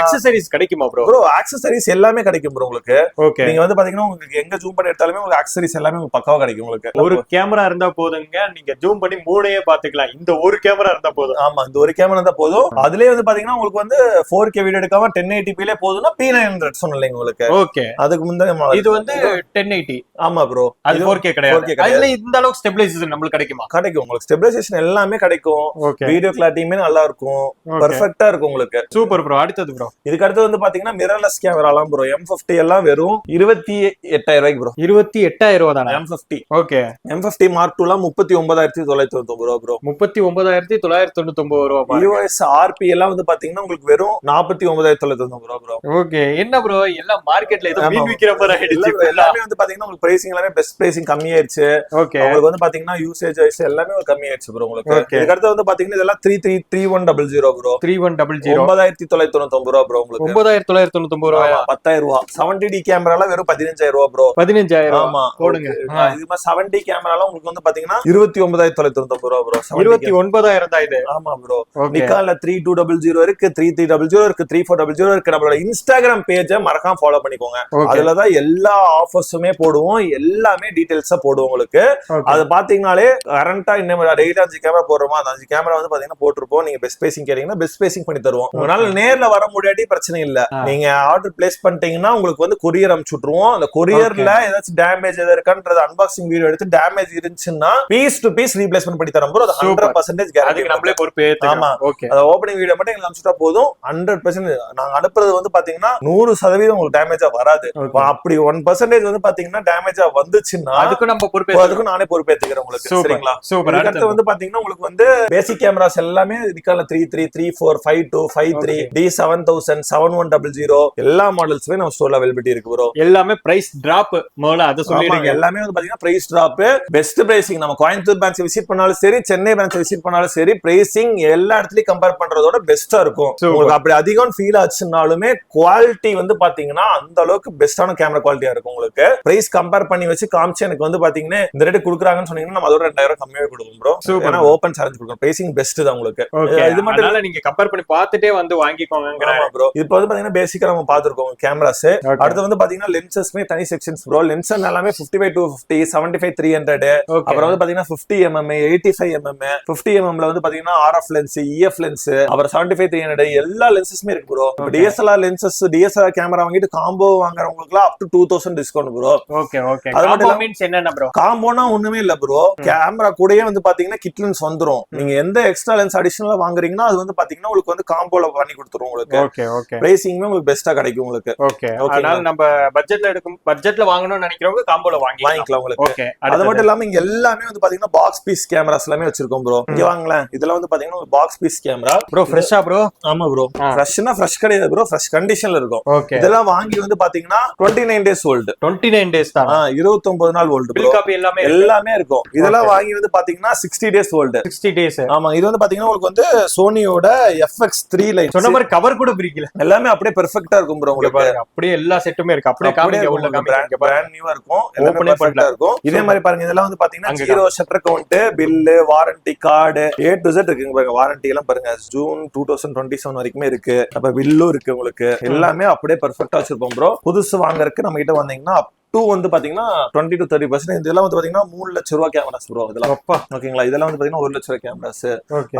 அக்சசரிஸ் கிடைக்குமா ப்ரோ ப்ரோ ஆக்சசரிஸ் எல்லாமே கிடைக்கும் ப்ரோ உங்களுக்கு. ஓகே நீங்க வந்து பாத்தீங்கன்னா உங்களுக்கு எங்க ஜூம் பண்ணி எடுத்தாலுமே உங்களுக்கு ஆக்சசரிஸ் எல்லாமே உங்களுக்கு பக்காவா கிடைக்கும் உங்களுக்கு. ஒரு கேமரா இருந்தா போதுங்க. நீங்க ஜூம் பண்ணி மூணையே பாத்துக்கலாம். இந்த ஒரு கேமரா இருந்தா போதும். ஆமா இந்த ஒரு கேமரா தான் போதும். அதுலயே வந்து பாத்தீங்கன்னா உங்களுக்கு வந்து ஃபோர் கே வீடியோ எடுக்காம டென் எயிட்டிபிலே போதும்னா பி நைன் ஹண்ட்ரட் சொன்னீங்க உங்களுக்கு. ஓகே அதுக்கு model. இது வந்து டென் எயிட்டி ஆமா ப்ரோ அது ஃபோர் கே 4K கிடையாது. அதுல இந்த அளவுக்கு ஸ்டெபிலைசேஷன் நம்மளுக்கு கிடைக்குமா? கிடைக்கும். உங்களுக்கு ஸ்டெபிலைசேஷன் எல்லாமே கிடைக்கும். வீடியோ கிளாரிட்டியுமே நல்லா இருக்கும். பெர்ஃபெக்ட்டா இருக்கும் உங்களுக்கு. சூப்பர் ப்ரோ அடுத்தது ப்ரோ இதுக்கு அடுத்து வந்து பாத்தீங்கன்னா மிரர்லெஸ் கேமராலாம் ப்ரோ எம் பிப்டி எல்லாம் வெறும் இருபத்தி எட்டாயிரம் ரூபாய்க்கு ப்ரோ இருபத்தி எட்டாயிரம் ரூபா தானே M fifty okay M fifty mark டூலாம் முப்பத்தி ஒன்பதாயிரத்தி தொள்ளாயிரத்தி தொண்ணூத்தி ரூபா ப்ரோ முப்பத்தி ஒன்பதாயிரத்தி தொள்ளாயிரத்தி தொண்ணூத்தி ஒன்பது ரூபா. யூஎஸ் ஆர்பி எல்லாம் வந்து பாத்தீங்கன்னா உங்களுக்கு வெறும் நாற்பத்தி ஒன்பதாயிரத்தி தொள்ளாயிரத்தி தொண்ணூறு ரூபா ப்ரோ ஓகே. என்ன ப்ரோ எல்லாம் மார்க்கெட்ல ஏதோ. மீன் விக்கிற மாதிரி ஆயிடுச்சு எல்லாமே வந்து பாத்தீங்கன்னா உங்களுக்கு பிரைசிங் எல்லாமே பெஸ்ட் பிரைசிங் கம்மியாயிருச்சு. ஓகே. உங்களுக்கு வந்து பாத்தீங்கன்னா யூசேஜ் வைஸ் எல்லாமே கம்மியாயிருச்சு ப்ரோ உங்களுக்கு. Okay. இதுக்கு அடுத்து வந்து பாத்தீங்கன்னா இதெல்லாம் three three three one double zero bro three one double zero ஒன்பதாயிரத்தி தொள்ளாயிரத்தி தொண்ணூத்தி ரூபா ப்ரோ உங்களுக்கு. ஒன்பதாயிரத்தி தொள்ளாயிரத்தி தொண்ணூத்தி ஆமா, பத்தாயிரம் ரூபா செவன்டி டி கேமராலாம் வெறும் பதினஞ்சாயிரம் ரூபா ப்ரோ பதினஞ்சாயிரம் ஆமா. போடுங்க. இது மாதிரி செவன்டி கேமராலாம் உங்களுக்கு வந்து பாத்தீங்கன்னா இருபத்தி ஒன்பதாயிரத்தி தொள்ளாயிரத்தி தொண்ணூத்தி ரூபா ப்ரோ இருபத்தி ஒன்பதாயிரம் தான் இது. ஆமா ப்ரோ நிக்கால த்ரீ டூ டபுள் ஜீரோ இருக்கு. த்ரீ த்ரீ டபுள் ஜீரோ இருக்கு த்ரீ ஃபோர் டபுள் ஜீரோ இருக்கு. நம்மளோட இன்ஸ்டாகிராம் பேஜை மறக்காம ஃபாலோ பண்ணிக்கோங்க. அதுலதான் எல்லா ஆஃபர்ஸுமே போடுவோம். எல்லாமே டீடைல்ஸா போடுவோம் உங்களுக்கு. அது பாத்தீங்கன்னாலே கரண்டா இன்னும் டெய்லி அஞ்சு கேமரா போடுறோமா அந்த அஞ்சு கேமரா வந்து பாத்தீங்கன்னா போட்டிருப்போம். நீங்க பெஸ்ட் பேசிங் கேட்டீங்கன்னா பெஸ்ட் பேசிங் பண்ணி தருவோம். உங்களால நேர்ல வர முடியாட்டி பிரச்சனை இல்ல. நீங்க ஆர்டர் பிளேஸ் பண்ணிட்டீங்கன்னா உங்களுக்கு வந்து கொரியர் அனுப்பிச்சு விட்டுருவோம். அந்த கொரியர்ல ஏதாச்சும் டேமேஜ் எதாவது இருக்கான்றது அன்பாக்சிங் வீடியோ எடுத்து டேமேஜ் இருந்துச்சுன்னா பீஸ் டு பீஸ் ரீப்ளேஸ்மெண்ட் பண்ணி தரோம் bro. அது. ஹண்ட்ரட் பர்சன்டேஜ் கேரண்டி நம்மளே பொறுப்பு ஆமா. ஓகே அந்த ஓப்பனிங் வீடியோ மட்டும் எங்களுக்கு அனுப்பிச்சுட்டா போதும். ஹண்ட்ரட் பர்சன்ட் நாங்க அனுப்புறது வந்து பாத்தீங்கன்னா நூறு சதவீதம் உங்களுக்கு டேமேஜா வராது. அப்படி ஒன் பர்சன்டேஜ் வந்து பாத்தீங்கன்னா டேமேஜா வந்துச்சுன்னா அதுக்கு நம்ம பொறுப்பு அப்போ அதுக்கும் நானே பொறுப்பேத்துக்கிறேன் உங்களுக்கு. சரிங்களா? அடுத்து வந்து பாத்தீங்கன்னா உங்களுக்கு வந்து பேசிக் கேமராஸ் எல்லாமே நிக்கால three three three four five two five three D seven thousand seven one double zero எல்லா மாடல்ஸுமே நம்ம ஸ்டோர்ல அவைலபிலிட்டி இருக்கு ப்ரோ எல்லாமே பிரைஸ் டிராப் முதல்ல அதை சொல்லிடுங்க எல்லாமே வந்து பாத்தீங்கன்னா பிரைஸ் டிராப் பெஸ்ட் பிரைசிங் நம்ம கோயம்புத்தூர் பிரான்ச் விசிட் பண்ணாலும் சரி சென்னை பிரான்ச் விசிட் பண்ணாலும் சரி பிரைசிங் எல்லா இடத்துலயும் கம்பேர் பண்றதோட பெஸ்டா இருக்கும். உங்களுக்கு அப்படி அதிகம் ஃபீல் ஆச்சுனாலுமே குவாலிட்டி வந்து பாத்தீங்கன்னா அந்த அளவுக்கு பெஸ்டான கேமரா குவாலிட்டியா இருக்கும் உங்களுக்கு. பிரைஸ் கம்பேர் பண்ணி வச்சு காமிச்சு எனக்கு வந்து பாத்தீங்கன்னா இந்த ரேட் கொடுக்குறாங்கன்னு சொன்னீங்கன்னா நம்ம அதோட ரெண்டாயிரம் கம்மியாவே கொடுக்கும் ப்ரோ. ஏன்னா ஓப்பன் சேலஞ்ச் கொடுக்கும் பிரைசிங் பெஸ்ட் தான் உங்களுக்கு. இது மட்டும் அதனால நீங்க கம்பேர் பண்ணி பார்த்துட்டே வந்து வாங்கிக்கோங்க ப்ரோ இப்போ வந்து பாத்தீங்கன்னா பேசிக்கா நம்ம பாத்துருக்கோம் கேமராஸ். அடுத்து வந்து பாத்தீங்கன்னா லென்சஸ்மே தனி செக்ஷன்ஸ் ப்ரோ லென்ஸ் எல்லாமே 55 by two fifty seventy five three hundred அப்புறம் வந்து பாத்தீங்கன்னா 50 MM eighty five MM fifty எம்எம்ல வந்து பாத்தீங்கன்னா ஆர்எஃப் லென்ஸ் இஎஃப் லென்ஸ் அப்புறம் செவன்டி ஃபைவ் த்ரீ ஹண்ட்ரட் எல்லா லென்சஸுமே இருக்கு bro. DSLR lenses DSLR camera வாங்கிட்டு காம்போ வாங்குறவங்களுக்கு up to two thousand discount bro okay okay அது மட்டும் மீன்ஸ் என்னென்ன ப்ரோ காம்போனா ஒண்ணுமே இல்ல ப்ரோ கேமரா கூடயே வந்து பாத்தீங்கன்னா கிட் லென்ஸ் வந்துரும் நீங்க எந்த எக்ஸ்ட்ரா லென்ஸ் அடிஷனலா வாங்குறீங்கன்னா அது வந்து பாத்தீங்கன்னா உங்களுக்கு வந்து காம்போல பண்ணி கொடுத்துரும் உங்களுக்கு. ஓகே ஓகே பிரைசிங்குமே உங்களுக்கு பெஸ்டா கிடைக்கும் உங்களுக்கு. ஓகே அதனால நம்ம பட்ஜெட்ல எடுக்கும் பட்ஜெட்ல வாங்கணும்னு நினைக்கிறவங்க காம்போல வாங்கிக்கலாம். வாங்கிக்கலாம் உங்களுக்கு. ஓகே அது மட்டும் இல்லாம இங்க எல்லாமே வந்து பாத்தீங்கன்னா பாக்ஸ் பீஸ் கேமராஸ் எல்லாமே வச்சிருக்கோம் ப்ரோ இங்க வாங்களேன். இதெல்லாம் வந்து பாத்தீங்கன்னா பாக்ஸ் பீஸ் கேமரா ப்ரோ ஃப்ரெஷ்ஷா ப்ரோ ஆமா ப்ரோ. ஃப்ரெஷ்னா ஃப்ரெஷ் கிடையாது ப்ரோ ஃப்ரெஷ் கண்டிஷன்ல இருக்கும். இதெல்லாம் வாங்கி வந்து பாத்தீங்கன்னா twenty nine days old twenty nine days தான் இருபத்தி ஒன்பது நாள் ஓல்டு காப்பி எல்லாமே எல்லாமே இருக்கும். இதெல்லாம் வாங்கி வந்து பாத்தீங்கன்னா sixty days old sixty days ஆமா இது வந்து பாத்தீங்கன்னா உங்களுக்கு வந்து சோனியோட எஃப்எக்ஸ் த்ரீ லைன் சொன்ன மாதிரி கவர் கூட பிரிக்கல. எல்லாமே அப்படியே பெர்ஃபெக்ட்டா இருக்கும் ப்ரோ உங்களுக்கு. அப்படியே எல்லா செட்டுமே இருக்கு. அப்படியே காமிங்க உள்ள காமிங்க பிராண்ட் நியூவா இருக்கும். எல்லாமே perfect-ஆ இருக்கும். இதே மாதிரி பாருங்க இதெல்லாம் வந்து பாத்தீங்கன்னா zero shutter count bill warranty card A to Z இருக்குங்க பாருங்க. வாரண்டி எல்லாம் பாருங்க. June two thousand twenty seven வரைக்குமே இருக்கு இருக்கு அப்ப வில்லும் இருக்கு உங்களுக்கு எல்லாமே அப்படியே பர்ஃபெக்டா வச்சிருப்போம் ப்ரோ புதுசு வாங்குறதுக்கு நம்ம கிட்ட வந்தீங்கன்னா டூ வந்து பாத்தீங்கன்னா டுவெண்ட்டி டு தேர்ட்டி பர்சன்ட் இதெல்லாம் வந்து பாத்தீங்கன்னா மூணு லட்ச ரூபா கேமராஸ் ப்ரோ இதெல்லாம் ஓகேங்களா இதெல்லாம் வந்து பாத்தீங்கன்னா ஒரு லட்ச ரூபா கேமராஸ்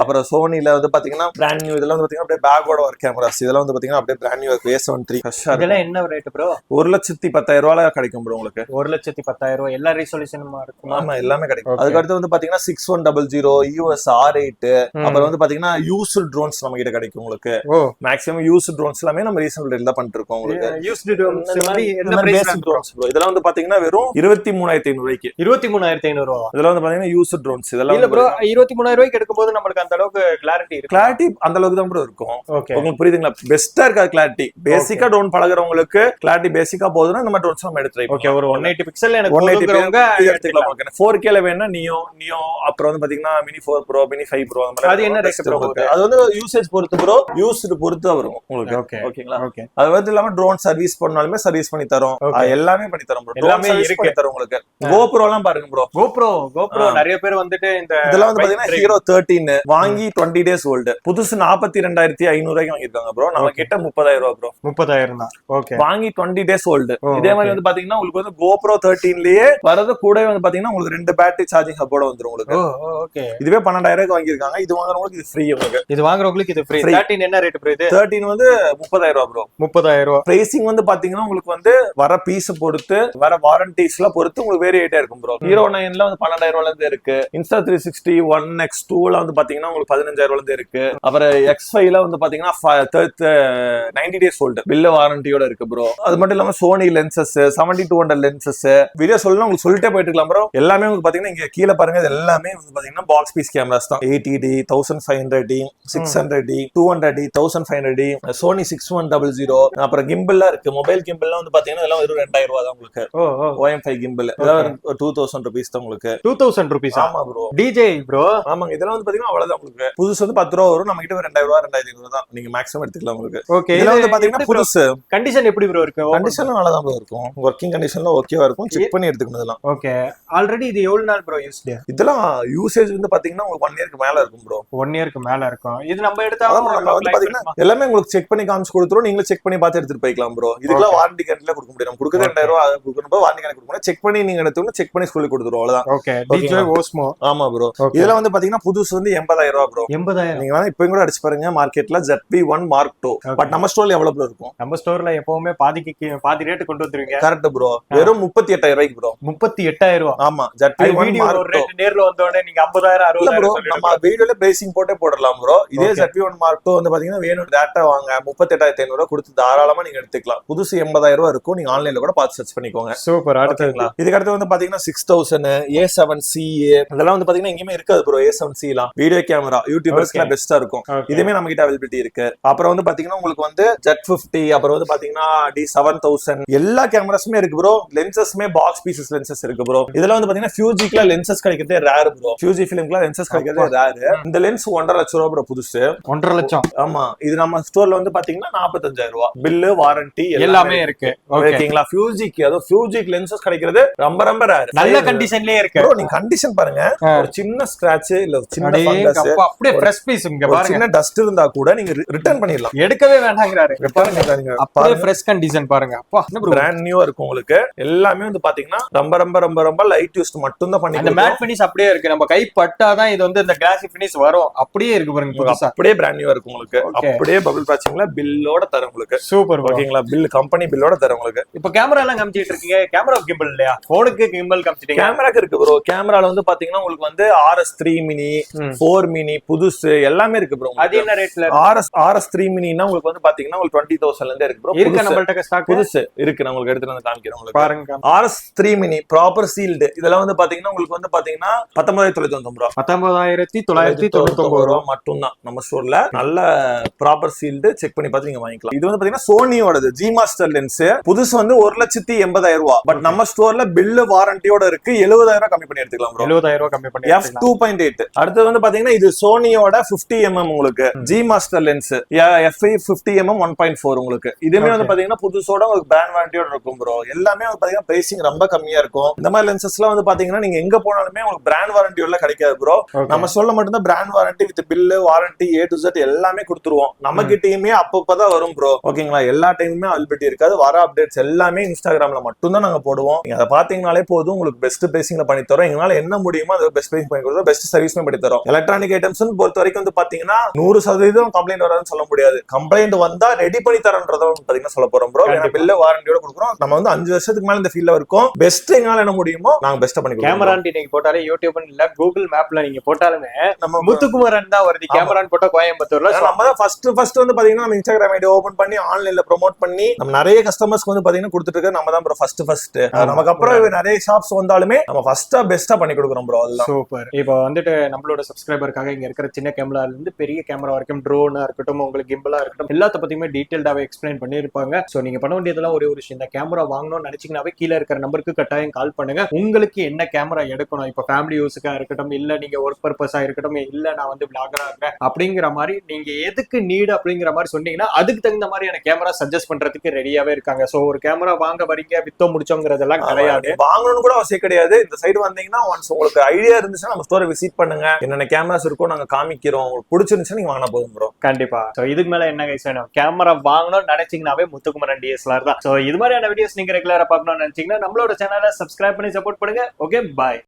அப்புறம் சோனில வந்து பாத்தீங்கன்னா பிராண்ட் நியூ இதெல்லாம் வந்து பாத்தீங்கன்னா அப்படியே பேக்கோட ஒரு கேமராஸ் இதெல்லாம் வந்து பாத்தீங்கன்னா அப்படியே brand new A seven three இதெல்லாம் என்ன ரேட் ப்ரோ ஒரு லட்சத்தி பத்தாயிரம் ரூபாய் கிடைக்கும் ப்ரோ உங்களுக்கு. ஒரு லட்சத்தி பத்தாயிரம் ரூபாய். எல்லா ரீசொல்யூஷனுமா இருக்குமா? ஆமா எல்லாமே கிடைக்கும். அதுக்கு அடுத்து வந்து பாத்தீங்கன்னா six one double zero US R eight அப்புறம் வந்து பாத்தீங்கன்னா யூஸ்டு ட்ரோன்ஸ் நம்ம கிட்ட கிடைக்கும் உங்களுக்கு. மேக்ஸிமம் யூஸ்டு ட்ரோன்ஸ் எல்லாமே நம்ம ரீசன்ட் ரேட்ல பண்ணிட்டு இருக்கோம் உங்களுக்கு. யூஸ்டு இந்த மாதிரி என்ன மாதிரி. இதெல்லாம் வந்து பாத்தீங்கன்னா வெறும் இருபத்தி மூணாயிரத்தி ஐநூறு ரூபாய்க்கு இருபத்தி மூணாயிரத்தி ஐநூறு ரூபா இதெல்லாம் வந்து பாத்தீங்கன்னா யூஸ்டு ட்ரோன்ஸ் இதெல்லாம் இல்ல ப்ரோ இருபத்தி மூணாயிரம் ரூபாய்க்கு எடுக்கும்போது நம்மளுக்கு அந்த அளவுக்கு கிளாரிட்டி இருக்கு. கிளாரிட்டி அந்த அளவுக்கு தான் ப்ரோ இருக்கும். உங்களுக்கு புரியுதுங்களா? பெஸ்டா இருக்காது கிளாரிட்டி பேசிக்கா ட்ரோன் பழகுறவங்களுக்கு கிளாரிட்டி பேசிக்கா போதுன்னா நம்ம ட்ரோன்ஸ் நம்ம எடுத்து ஓகே ஒரு ஒன் எயிட்டி பிக்சல் எனக்கு ஒன் எயிட்டி எடுத்துக்கலாம். உங்களுக்கு ஃபோர் கேல வேணா நியோ நியோ அப்புறம் வந்து பாத்தீங்கன்னா mini four pro mini five pro அது என்ன rate bro போகுது? அது வந்து யூசேஜ் பொறுத்து ப்ரோ யூஸ்டு பொறுத்து வரும் உங்களுக்கு. ஓகே ஓகேங்களா ஓகே அது வந்து இல்லாம ட்ரோன் சர்வீஸ் பண்ணாலுமே சர்வீஸ் பண்ணி தரோம். அது எல்லாமே பண்ணி தரோம். ப்ரோ எல்லாமே இருக்கு. தரோம் உங்களுக்கு. GoPro எல்லாம் பாருங்க ப்ரோ கோப்ரோ கோப்ரோ. நிறைய பேர் வந்துட்டு இந்த இதெல்லாம் வந்து பாத்தீங்கன்னா ஹீரோ தேர்ட்டின் வாங்கி டுவெண்ட்டி டேஸ் ஓல்டு புதுசு நாற்பத்தி ரெண்டாயிரத்தி ஐநூறு ரூபாய்க்கு வாங்கியிருக்காங்க ப்ரோ நம்ம. கிட்ட முப்பதாயிரம் ரூபா ப்ரோ முப்பதாயிரம் தான். ஓகே வாங்கி டுவெண்ட்டி டேஸ் ஓல்டு இதே மாதிரி. வந்து பாத்தீங்கன்னா உங்களுக்கு வந்து கோப்ரோ தேர்ட்டீன்லயே வரது கூடவே வந்து பாத்தீங்கன்னா உங்களுக்கு ரெண்டு பேட்டரி சார்ஜிங் ஹப்போட வந்துரும் உங்களுக்கு. ஓகே இதுவே பன்னெண்டாயிரம் ரூபாய்க்கு வாங்கியிருக்காங்க. இது வாங்குறவங்களுக்கு இது ஃப்ரீ உங்களுக்கு. இது வாங்குறவங்களுக்கு இது ஃப்ரீ. தேர்ட்டின் என்ன ரேட் ப்ரோ இது? தேர்ட்டின் வந்து முப்பதாயிரம் ரூபா ப்ரோ முப்பதாயிரம் ரூபா. பிரைசிங் வந்து பாத்தீங்கன்னா உங்களுக்கு வந்து வர பீஸ் பொறுத்து வர வாரண்டிஸ்ல பொறுத்து உங்களுக்கு வேரியேட்டா இருக்கும் ப்ரோ ஹீரோ நைன்ல வந்து பன்னெண்டாயிரம் ரூபாய்ல இருந்து இருக்கு. Insta three sixty one X டூல வந்து பாத்தீங்கன்னா உங்களுக்கு பதினஞ்சாயிரம் இருந்து இருக்கு. அப்புறம் எக்ஸ் ஃபைவ்ல வந்து பாத்தீங்கன்னா நைன்டி டேஸ் ஓல்டு பில்ல வாரண்டியோட இருக்கு ப்ரோ அது மட்டும் இல்லாம Sony lenses seventy two hundred lenses video சொல்லணும் உங்களுக்கு சொல்லிட்டே போயிட்டு இருக்கலாம் ப்ரோ எல்லாமே உங்களுக்கு பாத்தீங்கன்னா இங்க கீழே பாருங்க. இது எல்லாமே வந்து பாத்தீங்கன்னா பாக்ஸ் பீஸ் கேமராஸ் தான். Eighty D thousand five hundred D six hundred D two hundred D thousand five hundred D Sony six one double zero அப்புறம் கிம்பிள்லாம் இருக்கு. மொபைல் கிம்பிள்லாம் வந்து பாத்தீங்கன்னா இதெல்லாம் வெறும் ரெண்டாயிரம் ரூபா தான் உங்களுக்கு. OM five gimbal two thousand rupees தான் உங்களுக்கு. டூ தௌசண்ட் ருபீஸ் ஆமா ப்ரோ டிஜே ப்ரோ ஆமாங்க. இதெல்லாம் வந்து பாத்தீங்கன்னா அவ்வளவுதான் உங்களுக்கு. புதுசு வந்து பத்து ரூபா வரும். நம்ம கிட்ட ரெண்டாயிரம் ரூபா ரெண்டாயிரத்தி ஐநூறு தான். நீங்க மேக்ஸிமம் எடுத்துக்கலாம் உங்களுக்கு. ஓகே இதெல்லாம் வந்து பாத்தீங்கன்னா புதுசு. கண்டிஷன் எப்படி ப்ரோ இருக்கு? கண்டிஷன் நல்லா தான் bro இருக்கும். ஒர்க்கிங் கண்டிஷன்ல ஓகேவா இருக்கும். செக் பண்ணி எடுத்துக்கணும் இதெல்லாம். ஓகே ஆல்ரெடி இது எவ்வளவு நாள் ப்ரோ யூஸ்டு இதெல்லாம் யூசேஜ் வந்து பாத்தீங்கன்னா உங்களுக்கு ஒன் இயர்க்கு மேல இருக்கும் ப்ரோ ஒன் இயர்க்கு மேல இருக்கும். இது நம்ம எடுத்தா நம்ம வந்து பாத்தீங்கன்னா எல்லாமே உங்களுக்கு செக் பண்ணி காமிச்சு கொடுத்துரும். நீங்களும் செக் பண்ணி பார்த்து எடுத்துட்டு போய்க்கலாம் ப்ரோ இதுக்கெல்லாம் வாரண்டி கேரண்ட்ல கொடுக்க முடியும் நம்ம கொடுக்குறது. ரெண்டாயிரம் ரூபா கொடுக்கணும் வாரண்டி கேரண்ட் கொடுக்கணும் செக் பண்ணி நீங்க எடுத்தோம்னா செக் பண்ணி சொல்லி கொடுத்துரும் அவ்வளவுதான். ஓகே ஓஸ்மோ ஆமா ப்ரோ இதெல்லாம் வந்து பாத்தீங்கன்னா புதுசு வந்து எண்பதாயிரம் ரூபா ப்ரோ எண்பதாயிரம். நீங்க வேணா இப்பயும் கூட அடிச்சு பாருங்க. மார்க்கெட்ல Z one mark two. But நம்ம ஸ்டோர்ல எவ்வளவு இருக்கும்? நம்ம ஸ்டோர்ல எப்பவுமே பாதிக்கு பாதி ரேட்டு கொண்டு வந்துருவீங்க. கரெக்ட் ப்ரோ வெறும் முப்பத்தி எட்டாயிரம் ரூபாய்க்கு ப்ரோ முப்பத்தி எட்டாயிரம் ரூபா. ஆமா ஜெட் அது ஒன் மார்க் டூ நேர்ல வந்த உடனே நீங்க ஐம்பதாயிரம் இல்ல ப்ரோ நம்ம வீடியோல பிரேசிங் போட்டே போடலாம் ப்ரோ இதே Okay. Z one mark two வந்து பாத்தீங்கன்னா வேணும் டேட்டா வாங்க முப்பத்தி எட்டாயிரத்தி ஐநூறு கொடுத்து தாராளமா நீங்க எடுத்துக்கலாம். புதுசு எண்பதாயிரம் ரூபா இருக்கும். நீங்க ஆன்லைன்ல கூட பார்த்து சர்ச் பண்ணிக்கோங்க. சூப்பர். ஓகேங்களா? இதுக்கு அடுத்து வந்து பாத்தீங்கன்னா six thousand A seven C இதெல்லாம் வந்து பாத்தீங்கன்னா எங்கேயுமே இருக்காது ப்ரோ ஏ செவன் சி எல்லாம் வீடியோ கேமரா யூடியூபர்ஸ்க்குலாம் பெஸ்டா இருக்கும் இதுவுமே நம்ம கிட்ட அவைலபிலிட்டி இருக்கு. அப்புறம் வந்து பாத்தீங்கன்னா உங்களுக்கு வந்து ஜெட் பிப்டி அப்புறம் வந்து பாத்தீங்கன்னா டி செவன் தௌசண்ட் எல்லா கேமராஸுமே இருக்கு ப்ரோ லென்சஸ்மே பாக்ஸ் பீசஸ் லென்சஸ் இருக்கு ப்ரோ இதெல்லாம் வந்து பாத்தீங்கன்னா ஃபியூஜிக்குலாம் லென்சஸ் கிடைக்கிறதே ரேர் ப்ரோ ஃபியூஜி ஃபிலிம்க்குலாம் லென்சஸ் கிடைக்கிறதே ரேர் இந்த லென்ஸ் ஒன்றரை லட்சம் ரூபா ப்ரோ புதுசு. ஒன்றரை லட்சம். ஆமா. இது நம்ம ஸ்டோர்ல வந்து பாத்தீங்கன்னா நாற்பத்தஞ்சாயிரம் ரூபா. பில்லு வாரண்டி எல்லாமே இருக்கு. ஓகே ஓகேங்களா? ஃபியூஜிக்கு அதுவும் ஃபியூஜிக் லென்சஸ் கிடைக்கிறது ரொம்ப ரொம்ப நல்ல கண்டிஷன்லயே இருக்கு. ப்ரோ நீங்க கண்டிஷன் பாருங்க. ஒரு சின்ன ஸ்கிராட்ச் இல்ல சின்ன அப்படியே ஃப்ரெஷ் பீஸ் இங்க பாருங்க. சின்ன டஸ்ட் இருந்தா கூட நீங்க ரிட்டர்ன் பண்ணிடலாம். எடுக்கவே வேண்டாங்கிறாரு. பாருங்க அப்படியே ஃப்ரெஷ் கண்டிஷன் பாருங்க. அப்பா? பிராண்ட் நியூவா இருக்கும் உங்களுக்கு. எல்லாமே வந்து பாத்தீங்கன்னா ரொம்ப ரொம்ப ரொம்ப ரொம்ப லைட் யூஸ் மட்டும் தான் பண்ணி அந்த மேட் ஃபினிஷ் அப்படியே இருக்கு. நம்ம கை பட்டாதான் இது வந்து இந்த கிளாசி ஃபினிஷ் வரும். அப்படியே இருக்கு பாருங்க அப்படியே பிராண்ட் நியூவா இருக்கும் உங்களுக்கு. அப்படியே பபிள் பேட்சிங்ல பில்லோட தரும் உங்களுக்கு. சூப்பர் ப்ரோ ஓகேங்களா பில் கம்பெனி பில்லோட தரும் உங்களுக்கு. இப்போ கேமரா எல்லாம் இருக்கீங்க கேமரா கிம்பிள் இல்லையா? போனுக்கு கிம்பிள் காமிச்சிட்டீங்க. கேமராக்கு இருக்கு ப்ரோ கேமரால வந்து பாத்தீங்கன்னா உங்களுக்கு வந்து RS three mini. Four mini புதுசு எல்லாமே இருக்கு ப்ரோ அது என்ன ரேட்ல ஆர்எஸ் ஆர்எஸ் த்ரீ மினினா உங்களுக்கு வந்து பாத்தீங்கன்னா உங்களுக்கு டுவெண்ட்டி தௌசண்ட்ல இருந்து இருக்கு ப்ரோ இருக்க நம்மள்ட்ட ஸ்டாக் புதுசு இருக்கு. நான் உங்களுக்கு எடுத்துட்டு வந்து காமிக்கிறேன் உங்களுக்கு. பாருங்க RS three mini proper sealed இதெல்லாம் வந்து பாத்தீங்கன்னா உங்களுக்கு வந்து பாத்தீங்கன்னா பத்தொன்பதாயிரத்தி தொள்ளாயிரத்தி தொண்ணூறு ரூபா. பத்தொன்பதாயிரத்தி தொள்ளாயிரத்தி தொண்ணூத்தி ஒன்பது ரூபா மட்டும்தான். நம்ம ஸ்டோர்ல நல்ல ப்ராப்பர் சீல்டு செக் பண்ணி பார்த்து நீங்க வாங்கிக்கலாம். இது வந்து பாத்தீங்கன்னா சோனியோடது ஜி மாஸ்டர் லென்ஸ் புதுசு வந்து ஒரு லட்சத்தி எண்பத்தி எண்பதாயிரம் ரூபாய் பட் நம்ம ஸ்டோர்ல பில்லு வாரண்டியோட இருக்கு. எழுபதாயிரம் கம்மி பண்ணி எடுத்துக்கலாம் எழுபதாயிரம் ரூபாய் கம்மி பண்ணி எஃப். டூ பாயிண்ட் எயிட் அடுத்தது வந்து பாத்தீங்கன்னா இது சோனியோட 50 எம்எம் உங்களுக்கு. G master lens FE fifty mm one point four உங்களுக்கு. இதுவுமே வந்து. பாத்தீங்கன்னா புதுசோட உங்களுக்கு பேண்ட் வாரண்டியோட இருக்கும் ப்ரோ எல்லாமே வந்து பாத்தீங்கன்னா பிரைசிங் ரொம்ப கம்மியா இருக்கும். இந்த மாதிரி லென்சஸ்லாம் வந்து பாத்தீங்கன்னா நீங்க எங்க போனாலுமே உங்களுக்கு பிராண்ட் வாரண்டியோட கிடைக்காது ப்ரோ. நம்ம சொல்ல மட்டும்தான் brand warranty with bill warranty A to Z எல்லாமே கொடுத்துருவோம். நம்ம கிட்டயுமே அப்பப்பதான் வரும் ப்ரோ ஓகேங்களா எல்லா டைமுமே அவைலபிலிட்டி இருக்காது. வர அப்டேட்ஸ் எல்லாமே இன்ஸ்டாகிராம்ல மட்டும் தான் நாங்க போடுவோம். நீங்க அதை பாத்தீங்கனாலே போதும். உங்களுக்கு பெஸ்ட் பிரைசிங்ல பண்ணி தரோம். எங்களால என்ன முடியுமோ அதை பெஸ்ட் பிரைசிங் பண்ணி கொடுத்தோம் பெஸ்ட் சர்வீஸ்மே பண்ணி தரோம். எலக்ட்ரானிக் ஐட்டம்ஸ் பொறுத்த வரைக்கும் வந்து பாத்தீங்கன்னா நூறு சதவீதம் கம்ப்ளைண்ட் வராதுன்னு சொல்ல முடியாது. கம்ப்ளைண்ட் வந்தா ரெடி பண்ணி தரன்றத வந்து பாத்தீங்கன்னா சொல்ல போறோம் ப்ரோ. பில்ல வாரண்டியோட கொடுக்குறோம். நம்ம வந்து அஞ்சு வருஷத்துக்கு மேல இந்த ஃபீல்ட்ல இருக்கோம். பெஸ்ட் எங்களால என்ன முடியுமோ நாங்க பெஸ்ட்டா பண்ணி கொடுக்குறோம் கேமரான்டி நீங்க போட்டாலே யூடியூப்னு இல்ல கூகுள் மேப்ல நீங்க போட்டாலுமே நம்ம முத்துக்குமரன் தான் வருது. கேமரான் போட்டா கோயம்புத்தூர்ல நம்ம தான் ஃபர்ஸ்ட் ஃபர்ஸ்ட் வந்து பாத்தீங்கன்னா நம்ம இன்ஸ்டாகிராம் ஐடி ஓபன் பண்ணி ஆன்லைன்ல ப்ரோமோட் பண்ணி நம்ம நிறைய கஸ்டமர்ஸ்க்கு வந்து பாத்தீங்கன்னா கொடுத்துட்டு நம்ம தான் ப்ரோ ஃபர்ஸ்ட் ஃபர்ஸ்ட். நமக்கு அப்புறம் நிறைய ஷாப்ஸ் வந்தாலுமே நம்ம ஃபர்ஸ்டா பெஸ்டா பண்ணி கொடுக்குறோம் ப்ரோ அதெல்லாம் சூப்பர் இப்போ வந்துட்டு நம்மளோட சப்ஸ்கிரைபருக்காக இங்க இருக்கிற சின்ன கேமரால இருந்து பெரிய கேமரா வரைக்கும் ட்ரோனா இருக்கட்டும் உங்களுக்கு கிம்பலா இருக்கட்டும் எல்லாத்த பத்தியுமே டீடைல்டாவே எக்ஸ்பிளைன் பண்ணிருப்பாங்க சோ நீங்க பண்ண வேண்டியதெல்லாம் ஒரே ஒரு விஷயம் இந்த கேமரா வாங்கணும்னு நினைச்சீங்கன்னாவே கீழே இருக்கிற நம்பருக்கு கட்டாயம் கால் பண்ணுங்க. உங்களுக்கு என்ன கேமரா எடுக்கணும்? இப்போ ஃபேமிலி யூஸுக்கா இருக்கட்டும் இல்ல நீங்க ஒர்க் பர்பஸா இருக்கட்டும் இல்ல நான் வந்து பிளாகரா இருக்கேன் அப்படிங்கிற மாதிரி நீங்க எதுக்கு நீடு அப்படிங்கிற மாதிரி சொன்னீங்கன்னா அதுக்கு தகுந்த மாதிரியான கேமரா சஜஸ்ட் பண்றதுக்கு ரெடியாவே இருக்காங்க. சோ ஒரு கேமரா வாங்க வரீங்க வித்தோ முடிச்சோங்கிறதெல்லாம் கிடையாது. வாங்கணும்னு கூட அவசியம் கிடையாது. இந்த சைடு வந்தீங்கன்னா ஒன்ஸ் உங்களுக்கு ஐடியா இருந்துச்சுன்னா நம்ம ஸ்டோரை விசிட் பண்ணுங்க. என்னென்ன கேமராஸ் இருக்கோ நாங்க காமிக்கிறோம். உங்களுக்கு பிடிச்சிருந்துச்சுன்னா நீங்க வாங்கினா போதும் ப்ரோ கண்டிப்பா. சோ இதுக்கு மேல என்ன கைஸ் வேணும்? கேமரா வாங்கணும்னு நினைச்சீங்கன்னாவே முத்துக்குமரன் டிஎஸ்எல்ஆர் தான். சோ இது மாதிரியான வீடியோஸ் நீங்க ரெகுலரா பார்க்கணும்னு நினைச்சீங்கன்னா நம்மளோட சேனலை சப்ஸ்கிரைப் பண்ணி சப்போர்ட் பண்ணுங்க. Okay bye